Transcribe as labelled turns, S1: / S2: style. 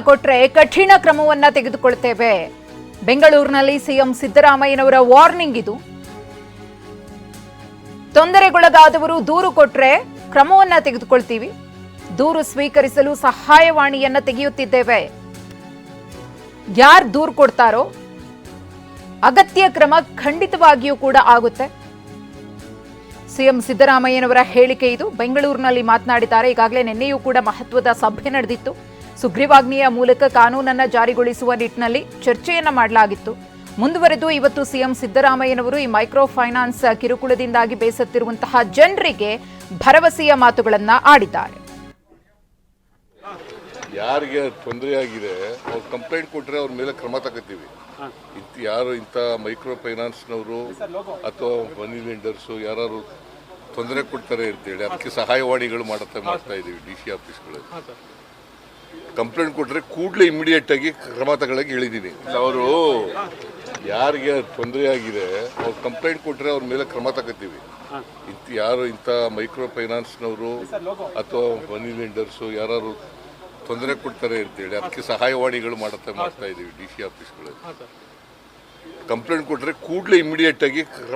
S1: ಕೊಟ್ರೆ ಕಠಿಣ ಕ್ರಮವನ್ನ ತೆಗೆದುಕೊಳ್ತೇವೆ. ಬೆಂಗಳೂರಿನಲ್ಲಿ ಸಿಎಂ ಸಿದ್ದರಾಮಯ್ಯನವರ ವಾರ್ನಿಂಗ್ ಇದು. ತೊಂದರೆಗೊಳಗಾದವರು ದೂರು ಕೊಟ್ರೆ ಕ್ರಮವನ್ನ ತೆಗೆದುಕೊಳ್ತೀವಿ. ದೂರು ಸ್ವೀಕರಿಸಲು ಸಹಾಯವಾಣಿಯನ್ನ ತೆಗೆಯುತ್ತಿದ್ದೇವೆ. ಯಾರು ದೂರು ಕೊಡ್ತಾರೋ ಅಗತ್ಯ ಕ್ರಮ ಖಂಡಿತವಾಗಿಯೂ ಕೂಡ ಆಗುತ್ತೆ. ಸಿಎಂ ಸಿದ್ದರಾಮಯ್ಯನವರ ಹೇಳಿಕೆ ಇದು. ಬೆಂಗಳೂರಿನಲ್ಲಿ ಮಾತನಾಡಿದ್ದಾರೆ. ಈಗಾಗಲೇ ನಿನ್ನೆಯೂ ಕೂಡ ಮಹತ್ವದ ಸಭೆ ನಡೆದಿತ್ತು. ಸುಗ್ರೀವಾಜ್ಞೆಯ ಮೂಲಕ ಕಾನೂನನ್ನ ಜಾರಿಗೊಳಿಸುವ ನಿಟ್ಟಿನಲ್ಲಿ ಚರ್ಚೆಯನ್ನ ಮಾಡಲಾಗಿತ್ತು. ಮುಂದುವರೆದು ಇವತ್ತು ಸಿಎಂ ಸಿದ್ದರಾಮಯ್ಯನವರು ಈ ಮೈಕ್ರೋ ಫೈನಾನ್ಸ್ ಕಿರುಕುಳದಿಂದಾಗಿ ಬೇಸತ್ತಿರುವಂತಹ ಜನರಿಗೆ ಭರವಸೆಯ ಮಾತುಗಳನ್ನ ಆಡಿದ್ದಾರೆ.
S2: ಯಾರಿಗೆ ತೊಂದರೆ ಆಗಿದೆ ಅವ್ರು ಕಂಪ್ಲೇಂಟ್ ಕೊಟ್ಟರೆ ಅವ್ರ ಮೇಲೆ ಕ್ರಮ ತಗೋತೀವಿ. ಇಂಥ ಯಾರು ಇಂಥ ಮೈಕ್ರೋ ಫೈನಾನ್ಸ್ನವರು ಅಥವಾ ಮನಿ ಲೆಂಡರ್ಸು ಯಾರು ತೊಂದರೆ ಕೊಡ್ತಾರೆ ಅಂತೇಳಿ ಅದಕ್ಕೆ ಸಹಾಯವಾಣಿಗಳು ಮಾಡುತ್ತೆ ಮಾಡ್ತಾ ಇದ್ದೀವಿ ಡಿ ಸಿ ಆಫೀಸ್ಗಳಲ್ಲಿ. ಕಂಪ್ಲೇಂಟ್ ಕೊಟ್ಟರೆ ಕೂಡಲೇ ಇಮಿಡಿಯೇಟ್ ಆಗಿ ಕ್ರಮ ತಗೊಳಕ್ಕೆ ಹೇಳಿದ್ದೀನಿ. ಅವರು ಯಾರಿಗೆ ತೊಂದರೆ ಆಗಿದೆ ಅವ್ರು ಕಂಪ್ಲೇಂಟ್ ಕೊಟ್ಟರೆ ಅವ್ರ ಮೇಲೆ ಕ್ರಮ ತಗೋತೀವಿ. ಇಂಥ ಯಾರು ಇಂಥ ಮೈಕ್ರೋ ಫೈನಾನ್ಸ್ನವರು ಅಥವಾ ಮನಿ ಲೆಂಡರ್ಸು ಯಾರು ತೊಂದರೆ ಕೊಡ್ತಾರೆ ಅಂತೇಳಿ ಅದಕ್ಕೆ ಸಹಾಯವಾಣಿಗಳು ಮಾಡುತ್ತಾ ಮಾಡ್ತಾ ಇದ್ದೀವಿ ಡಿ ಸಿ ಆಫೀಸ್ಗಳಲ್ಲಿ. ಕಂಪ್ಲೇಂಟ್ ಕೊಟ್ಟರೆ ಕೂಡಲೇ ಇಮಿಡಿಯೇಟ್ ಆಗಿ ಕ್ರಮ